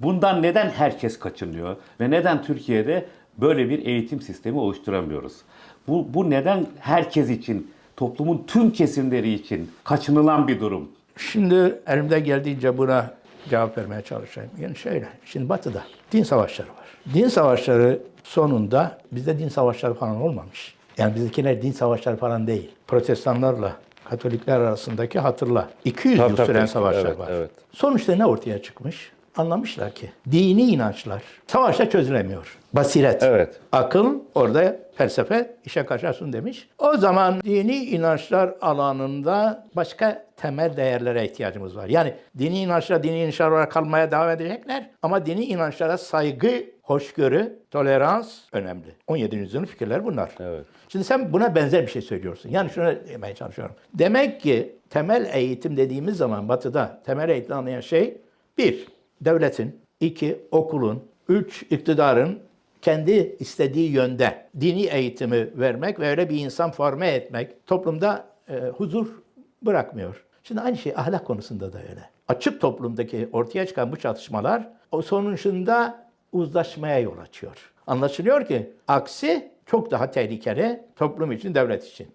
Bundan neden herkes kaçınıyor ve neden Türkiye'de böyle bir eğitim sistemi oluşturamıyoruz? Bu, bu neden herkes için, toplumun tüm kesimleri için kaçınılan bir durum? Şimdi elimde geldiğince buna cevap vermeye çalışayım. Yani şöyle, şimdi Batı'da din savaşları var. Din savaşları sonunda bizde din savaşları falan olmamış. Yani bizdekiler din savaşları falan değil. Protestanlarla Katolikler arasındaki hatırla. 200 Tabii, yıl süren tabii. savaşlar Evet, var. evet. Sonuçta ne ortaya çıkmış? Anlamışlar ki dini inançlar savaşta çözülemiyor. Basiret, Evet. akıl orada felsefe işe kaçarsın demiş. O zaman dini inançlar alanında başka temel değerlere ihtiyacımız var. Yani dini inançlar dini inançlar olarak kalmaya devam edecekler ama dini inançlara saygı, hoşgörü, tolerans önemli. 17. yüzyılın fikirleri bunlar. Evet. Şimdi sen buna benzer bir şey söylüyorsun. Yani şunu demeye çalışıyorum. Demek ki temel eğitim dediğimiz zaman batıda temel eğitim anlayan şey bir, devletin, iki, okulun, üç, iktidarın kendi istediği yönde dini eğitimi vermek ve öyle bir insan forme etmek toplumda e, huzur bırakmıyor. Şimdi aynı şey ahlak konusunda da öyle. Açık toplumdaki ortaya çıkan bu çatışmalar o sonucunda uzlaşmaya yol açıyor. Anlaşılıyor ki aksi çok daha tehlikeli toplum için, devlet için.